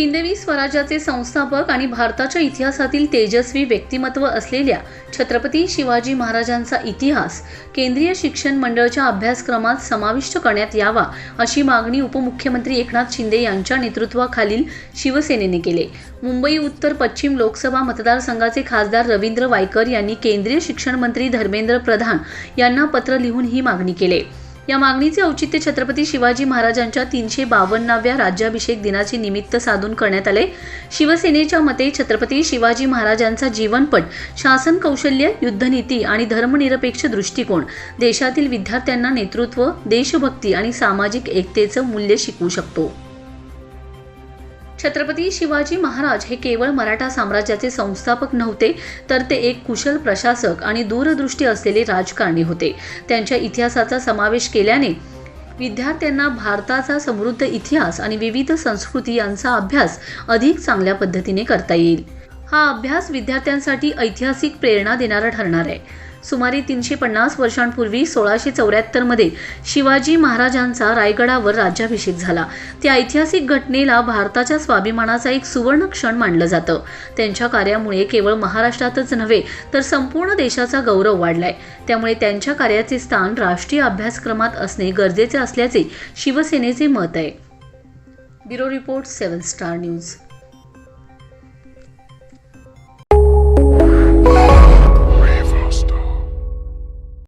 हिंदवी स्वराज्याचे संस्थापक आणि भारताच्या इतिहासातील तेजस्वी व्यक्तिमत्व असलेल्या छत्रपती शिवाजी महाराजांचा इतिहास केंद्रीय शिक्षण मंडळाच्या अभ्यासक्रमात समाविष्ट करण्यात यावा अशी मागणी उपमुख्यमंत्री एकनाथ शिंदे यांच्या नेतृत्वाखालील शिवसेनेने केले. मुंबई उत्तर पश्चिम लोकसभा मतदारसंघाचे खासदार रवींद्र वायकर यांनी केंद्रीय शिक्षण मंत्री धर्मेंद्र प्रधान यांना पत्र लिहून ही मागणी केली. या मागणीचे औचित्य छत्रपती शिवाजी महाराजांच्या तीनशे बावन्नाव्या राज्याभिषेक दिनाचे निमित्त साधून करण्यात आले. शिवसेनेच्या मते छत्रपती शिवाजी महाराजांचा जीवनपट शासन कौशल्य युद्धनीती आणि धर्मनिरपेक्ष दृष्टिकोन देशातील विद्यार्थ्यांना नेतृत्व देशभक्ती आणि सामाजिक एकतेचं मूल्य शिकवू शकतो. छत्रपती शिवाजी महाराज हे केवळ मराठा साम्राज्याचे संस्थापक नव्हते तर ते एक कुशल प्रशासक आणि दूरदृष्टी असलेले राजकारणी होते. त्यांच्या इतिहासाचा समावेश केल्याने विद्यार्थ्यांना भारताचा समृद्ध इतिहास आणि विविध संस्कृती यांचा अभ्यास अधिक चांगल्या पद्धतीने करता येईल. हा अभ्यास विद्यार्थ्यांसाठी ऐतिहासिक प्रेरणा देणारा ठरणार आहे. सुमारे तीनशे पन्नास वर्षांपूर्वी सोळाशे चौऱ्याहत्तरमध्ये शिवाजी महाराजांचा रायगडावर राज्याभिषेक झाला. त्या ऐतिहासिक घटनेला भारताच्या स्वाभिमानाचा एक सुवर्ण क्षण मानलं जातं. त्यांच्या कार्यामुळे केवळ महाराष्ट्रातच नव्हे तर संपूर्ण देशाचा गौरव वाढलाय. त्यामुळे त्यांच्या कार्याचे स्थान राष्ट्रीय अभ्यासक्रमात असणे गरजेचे असल्याचे शिवसेनेचे मत आहे. Bureau report seven star news.